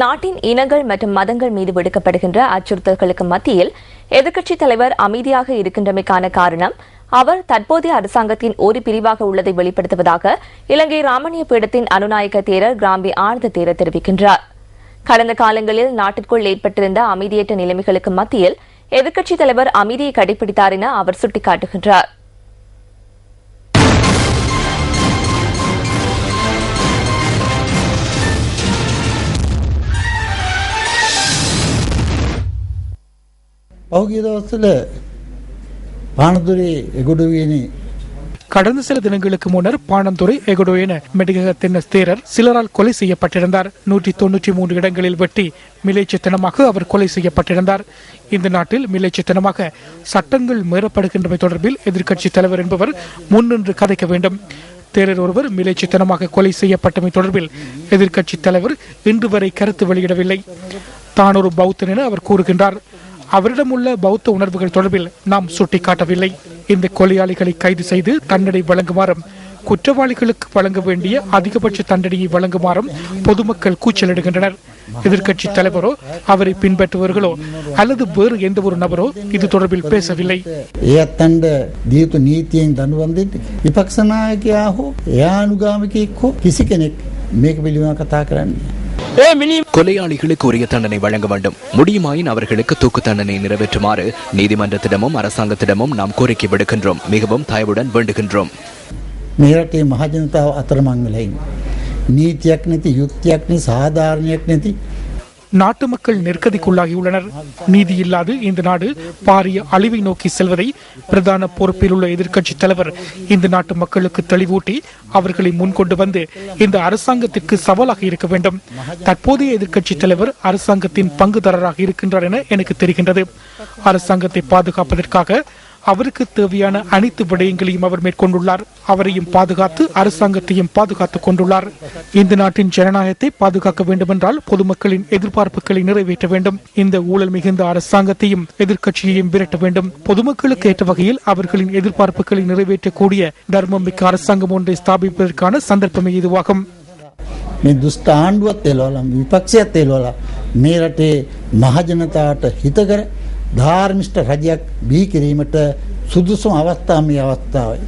நாட்டின் இனங்கள் மற்றும் மதங்கள் மீது விடுக்கப்படுகின்ற அச்சுறுத்தல்களுக்கு மத்தியில் எதிர்க்கட்சித் தலைவர் அமைதியாக இருக்கின்றமைக்கான காரணம் அவர் தற்போதைய அரசாங்கத்தின் ஒரு பிரிவாக உள்ளதை வெளிப்படுத்துவதாக இலங்கை ராமணிய பீடத்தின் அனுநாயக தேரர் கிராம்பி ஆழ்ந்த தேரர் தெரிவிக்கின்றார். கடந்த காலங்களில் நாட்டிற்குள் ஏற்பட்டிருந்த அமைதியற்ற நிலைமைகளுக்கு மத்தியில் எதிர்க்கட்சித் தலைவர் அமைதியை கடைபிடித்தார் என அவர் சுட்டிக்காட்டுகின்றார். පෞගිය දවස්සල පානතුරේ එගොඩුවනේ கடந்த சில தினங்களுக்கு முன்னர் பாணந்துறை எகுடோ என மெடிகக தென்னஸ் தேரர் சிலரால் கொலை செய்யப்பட்டிருந்தார் நூற்றி தொன்னூற்றி மூன்று இடங்களில் வெட்டி மிலேச்சத்தனமாக அவர் கொலை செய்யப்பட்டிருந்தார் இந்த நாட்டில் மிலேச்சத்தனமாக சட்டங்கள் மீறப்படுகின்றமை தொடர்பில் எதிர்க்கட்சி தலைவர் என்பவர் முன்னின்று கதைக்க வேண்டும் தேரர் ஒருவர் மிலேச்சத்தனமாக கொலை செய்யப்பட்டமை தொடர்பில் எதிர்க்கட்சி தலைவர் இன்று வரை கருத்து வெளியிடவில்லை தான் ஒரு பௌத்தன் என அவர் கூறுகின்றார் அவரிடம் உள்ள பௌத்த உணர்வுகள் தொடர்பில் நாம் சுட்டிக்காட்டவில்லை. இந்த கொலையாளிகளை கைது செய்து தண்டனை வழங்குமாறும் குற்றவாளிகளுக்கு வழங்க வேண்டிய அதிகபட்ச தண்டனையை வழங்குமாறும் பொதுமக்கள் கூச்சலிடுகின்றனர். எதிர்க்கட்சி தலைவரோ அவரை பின்பற்றுபவர்களோ அல்லது வேறு எந்த ஒரு நபரோ இது தொடர்பில் பேசவில்லை. விபக்ஷ நாயகியாக யானுகாமிக்கு கிசிக்கனே மேக் பிலிமா கதாக்கிறேன் එයා අනුගාමිකයෙක් හෝ කිසි කෙනෙක් මේක පිළිබඳව කතා කරන්නේ. கொலையாளிகளுக்கு உரிய தண்டனை வழங்க வேண்டும் முடியுமாயின் அவர்களுக்கு தூக்கு தண்டனை நிறைவேற்றுமாறு நீதிமன்றத்திடமும் அரசாங்கத்திடமும் நாம் கோரிக்கை விடுக்கின்றோம் மிகவும் தயவுடன் வேண்டுகின்றோம் මේ රටේ මහජනතාව අතරමං වෙලා ඉන්නේ. නීතියක් නැති යුක්තියක් නැති සාධාරණයක් නැති நாட்டு மக்கள் நெருக்கடிக்குள்ளாகியுள்ளனர். நீதி இல்லாது இந்த நாடு பாரிய அழிவை நோக்கி செல்வதை பிரதான பொறுப்பில் உள்ள எதிர்க்கட்சி தலைவர் இந்த நாட்டு மக்களுக்கு தெளிவூட்டி அவர்களை முன்கொண்டு வந்து இந்த அரசாங்கத்திற்கு சவாலாக இருக்க வேண்டும். தற்போதைய எதிர்க்கட்சி தலைவர் அரசாங்கத்தின் பங்குதாரராக இருக்கின்றார் என எனக்கு தெரிகின்றது. அரசாங்கத்தை பாதுகாப்பதற்காக அவருக்கு தேவையான அனைத்து விடயங்களையும் அவர் மேற்கொண்டுள்ளார் அவரையும் பாதுகாத்து அரசாங்கத்தையும் பாதுகாத்துக் கொண்டுள்ளார் இந்த நாட்டின் ஜனநாயகத்தை பாதுகாக்க வேண்டுமென்றால் பொதுமக்களின் எதிர்பார்ப்புகளை நிறைவேற்ற வேண்டும் இந்த ஊழல் மிகுந்த அரசாங்கத்தையும் எதிர்க்கட்சியையும் விரட்ட வேண்டும் பொதுமக்களுக்கு ஏற்ற வகையில் அவர்களின் எதிர்பார்ப்புகளை நிறைவேற்றக்கூடிய தர்மம் மிக்க அரசாங்கம் ஒன்றை ஸ்தாபிப்பதற்கான சந்தர்ப்பமே இதுவாகும் මේ දුෂ්ට ආණ්ඩුවත් එලවලා විපක්ෂයත් එලවලා මේ රටේ මහජනතාවට හිතකර ධාර්මිෂ්ට රජයක් බිහි කිරීමට සුදුසුම අවස්ථාව මේ අවස්ථාවයි.